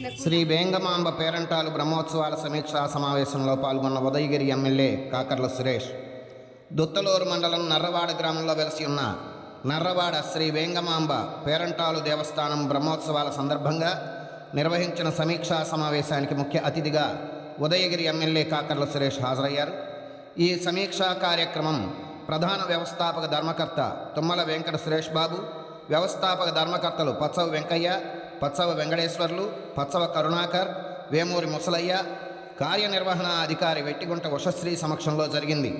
శ్రీ వేంగమాంబ పేరంటాలు బ్రహ్మోత్సవాల సమీక్షా సమావేశంలో పాల్గొన్న ఉదయగిరి ఎమ్మెల్యే కాకర్ల సురేష్ దుత్తలూరు మండలం నర్రవాడ గ్రామంలో వెలసి ఉన్న నర్రవాడ శ్రీ వేంగమాంబ పేరంటాలు దేవస్థానం బ్రహ్మోత్సవాల సందర్భంగా నిర్వహించిన సమీక్షా సమావేశానికి ముఖ్య అతిథిగా ఉదయగిరి ఎమ్మెల్యే కాకర్ల సురేష్ హాజరయ్యారు. ఈ సమీక్షా కార్యక్రమం ప్రధాన వ్యవస్థాపక ధర్మకర్త తుమ్మల వెంకట సురేష్ బాబు వ్యవస్థాపక ధర్మకర్తలు పచ్చవ వెంకయ్య పచ్చవ వెంకటేశ్వర్లు పచ్చవ కరుణాకర్ వేమూరి ముసలయ్య కార్యనిర్వహణ అధికారి వెట్టిగుంట ఉషశ్రీ సమక్షంలో జరిగింది.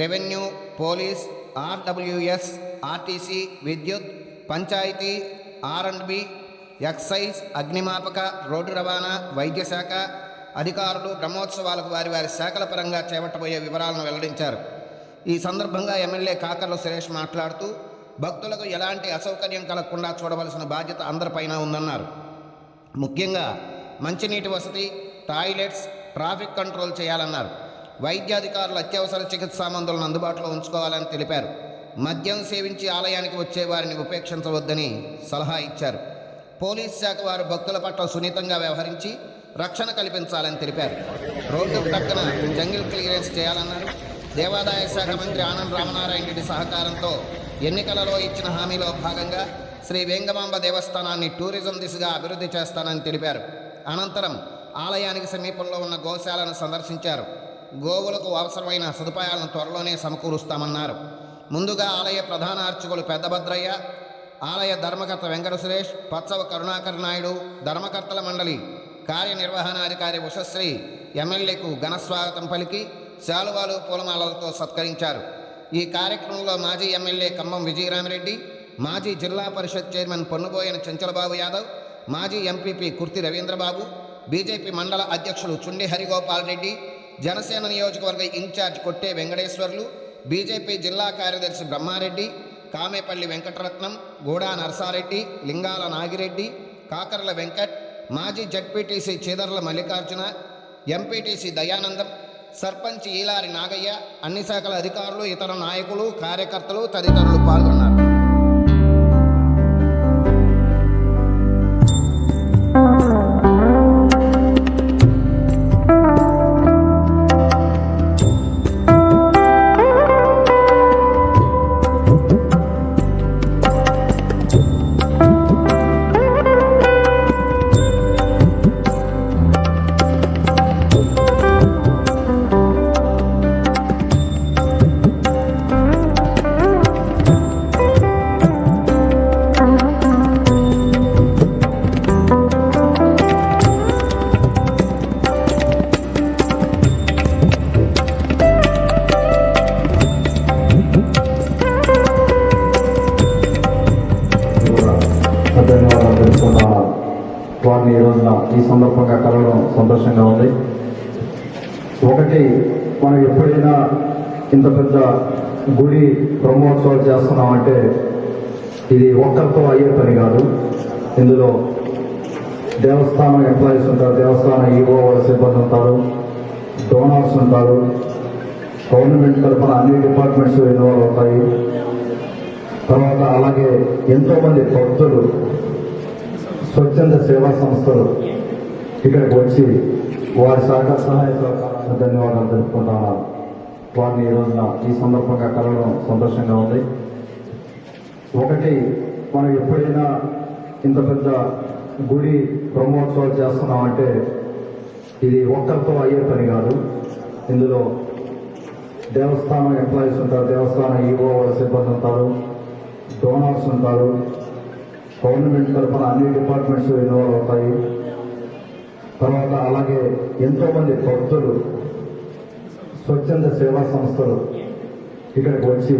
రెవెన్యూ పోలీస్ ఆర్డబ్ల్యూఎస్ ఆర్టీసీ విద్యుత్ panchayati R and B excise అగ్నిమాపక రోడ్డు రవాణా వైద్య శాఖ అధికారులు బ్రహ్మోత్సవాలకు వారి వారి శాఖల పరంగా చేపట్టబోయే వివరాలను వెల్లడించారు. ఈ సందర్భంగా ఎమ్మెల్యే కాకర్ల సురేష్ మాట్లాడుతూ భక్తులకు ఎలాంటి అసౌకర్యం కలగకుండా చూడవలసిన బాధ్యత అందరిపైన ఉందన్నారు. ముఖ్యంగా మంచినీటి వసతి టాయిలెట్స్ ట్రాఫిక్ కంట్రోల్ చేయాలన్నారు. వైద్యాధికారులు అత్యవసర చికిత్సా మందులను అందుబాటులో ఉంచుకోవాలని తెలిపారు. మద్యం సేవించి ఆలయానికి వచ్చే వారిని ఉపేక్షించవద్దని సలహా ఇచ్చారు. పోలీస్ శాఖ వారు భక్తుల పట్ల సున్నితంగా వ్యవహరించి రక్షణ కల్పించాలని తెలిపారు. రోడ్డు ప్రక్కన జంగిల్ క్లియరెన్స్ చేయాలన్నారు. దేవాదాయ శాఖ మంత్రి ఆనంద్ రామనారాయణ రెడ్డి సహకారంతో ఎన్నికలలో ఇచ్చిన హామీలో భాగంగా శ్రీ వేంగమాంబ దేవస్థానాన్ని టూరిజం దిశగా అభివృద్ధి చేస్తానని తెలిపారు. అనంతరం ఆలయానికి సమీపంలో ఉన్న గోశాలను సందర్శించారు. గోవులకు అవసరమైన సదుపాయాలను త్వరలోనే సమకూరుస్తామన్నారు. ముందుగా ఆలయ ప్రధాన అర్చకులు పెద్దభద్రయ్య ఆలయ ధర్మకర్త వెంకట సురేష్ పచ్చవ కరుణాకర్ నాయుడు ధర్మకర్తల మండలి కార్యనిర్వహణాధికారి ఉషశ్రీ ఎమ్మెల్యేకు ఘనస్వాగతం పలికి శాలువాలు పూలమాలలతో సత్కరించారు. ఈ కార్యక్రమంలో మాజీ ఎమ్మెల్యే ఖమ్మం విజయరామిరెడ్డి మాజీ జిల్లా పరిషత్ చైర్మన్ పొన్నుబోయిన చంచలబాబు యాదవ్ మాజీ ఎంపీపీ కుర్తి రవీంద్రబాబు బీజేపీ మండల అధ్యక్షులు చుండి హరిగోపాల్ రెడ్డి జనసేన నియోజకవర్గ ఇన్ఛార్జ్ కొట్టే వెంకటేశ్వర్లు బీజేపీ జిల్లా కార్యదర్శి బ్రహ్మారెడ్డి కామేపల్లి వెంకటరత్నం గూడా నర్సారెడ్డి లింగాల నాగిరెడ్డి కాకర్ల వెంకట్ మాజీ జడ్పీటీసీ చీదర్ల మల్లికార్జున ఎంపీటీసీ దయానందం సర్పంచ్ ఈలారి నాగయ్య అన్ని శాఖల అధికారులు ఇతర నాయకులు కార్యకర్తలు తదితరులు పాల్గొన్నారు. ఈ సందర్భంగా కలవడం సంతోషంగా ఉంది. ఒకటి మనం ఎప్పుడైనా ఇంత పెద్ద గుడి బ్రహ్మోత్సవాలు చేస్తున్నామంటే ఇది ఒక్కరితో అయ్యే పని కాదు. ఇందులో దేవస్థానం ఎంప్లాయీస్ ఉంటారు దేవస్థానం ఈవో సిబ్బంది ఉంటారు డోనర్స్ ఉంటారు గవర్నమెంట్ తరఫున అన్ని డిపార్ట్మెంట్స్ ఇన్వాల్వ్ అవుతాయి. తర్వాత అలాగే ఎంతోమంది భక్తులు స్వచ్ఛంద సేవా సంస్థలు ఇక్కడికి వచ్చి వారి సహకార సహాయ సహకారాలకు ధన్యవాదాలు తెలుపుకుంటున్నాను వారిని ఈ రోజున ఈ సందర్భంగా కలవడం సంతోషంగా ఉంది. ఒకటి మనం ఎప్పుడైనా ఇంత పెద్ద గుడి బ్రహ్మోత్సవాలు చేస్తున్నామంటే ఇది ఒక్కరితో అయ్యే పని కాదు. ఇందులో దేవస్థానం ఎంప్లాయీస్ ఉంటారు దేవస్థానం ఈవో సిబ్బంది ఉంటారు డోనర్స్ ఉంటారు గవర్నమెంట్ తరఫున అన్ని డిపార్ట్మెంట్స్ ఇన్వాల్వ్ అవుతాయి. తర్వాత అలాగే ఎంతో మంది భక్తులు స్వచ్ఛంద సేవా సంస్థలు ఇక్కడికి వచ్చి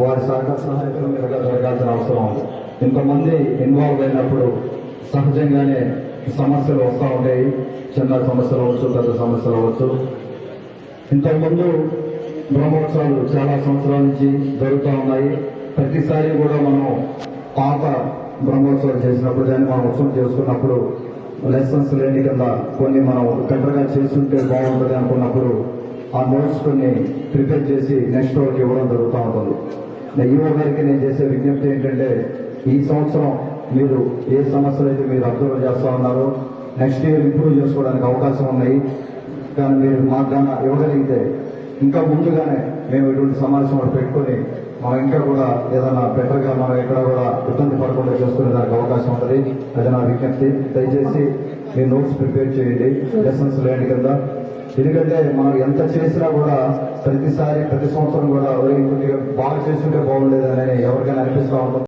వారి సహకార సహాయకులు జరగాల్సిన అవసరం ఉంది. ఇంతమంది ఇన్వాల్వ్ అయినప్పుడు సహజంగానే సమస్యలు వస్తూ ఉంటాయి చిన్న సమస్యలు అవ్వచ్చు పెద్ద సమస్యలు అవ్వచ్చు. ఇంతకుముందు బ్రహ్మోత్సవాలు చాలా సంవత్సరాల నుంచి జరుగుతూ ఉన్నాయి. ప్రతిసారి కూడా మనం పాత బ్రహ్మోత్సవాలు చేసినప్పుడు దాన్ని మనం ఉత్సవం చేసుకున్నప్పుడు లైసెన్స్ లేని కింద కొన్ని మనం బెటర్గా చేస్తుంటే బాగుంటుంది అనుకున్నప్పుడు ఆ నోట్స్ కొన్ని ప్రిపేర్ చేసి నెక్స్ట్ వాళ్ళకి ఇవ్వడం జరుగుతూ ఉంటుంది. నా ఈవో గారికి నేను చేసే విజ్ఞప్తి ఏంటంటే ఈ సంవత్సరం మీరు ఏ సమస్యలు అయితే మీరు అబ్జర్వ్ చేస్తూ ఉన్నారో నెక్స్ట్ ఇయర్ ఇంప్రూవ్ చేసుకోవడానికి అవకాశం ఉన్నాయి. కానీ మీరు మాకు ఇవ్వగలిగితే ఇంకా ముందుగానే మేము ఇటువంటి సమావేశం పెట్టుకొని మనం ఇంకా కూడా ఏదైనా బెటర్గా మనం ఎక్కడ కూడా ఇబ్బంది పడకుండా చేసుకునే దానికి అవకాశం ఉంటుంది. అది నా విజ్ఞప్తి దయచేసి మీ నోట్స్ ప్రిపేర్ చేయండి. లెసన్స్ లేని కింద. ఎందుకంటే మనం ఎంత చేసినా కూడా ప్రతిసారి ప్రతి సంవత్సరం కూడా బాగా చేస్తుంటే బాగుండేదని ఎవరికైనా అనిపిస్తూ ఉంటుంది.